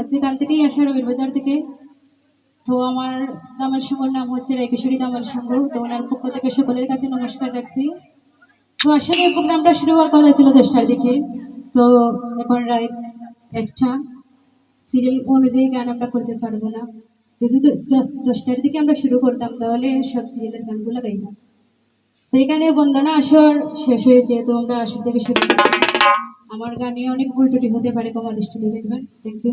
আজ কাল থেকেই আসা রবির বাজার থেকে। তো আমার দামাল সংঘর নাম হচ্ছে রায়কিশোরী দামাল সংঘ তো ওনার পক্ষ থেকে সকলের কাছে নমস্কার রাখছি। তো আসলে প্রোগ্রামটা শুরু হওয়ার কথা ছিল দশটার দিকে। তো এখন রাত একটা। সিরিয়াল অনুযায়ী গান আমরা করতে পারব না। যদি দশটার দিকে আমরা শুরু করতাম, তাহলে সব সিরিয়ালের গানগুলো গাইতাম। তো এখানে বন্দনা আসর শেষ হয়েছে তো আমরা আসর থেকে শুরু আমার গানে অনেক ভুল হতে পারে কমা দৃষ্টিতে দেখবেন। Thank you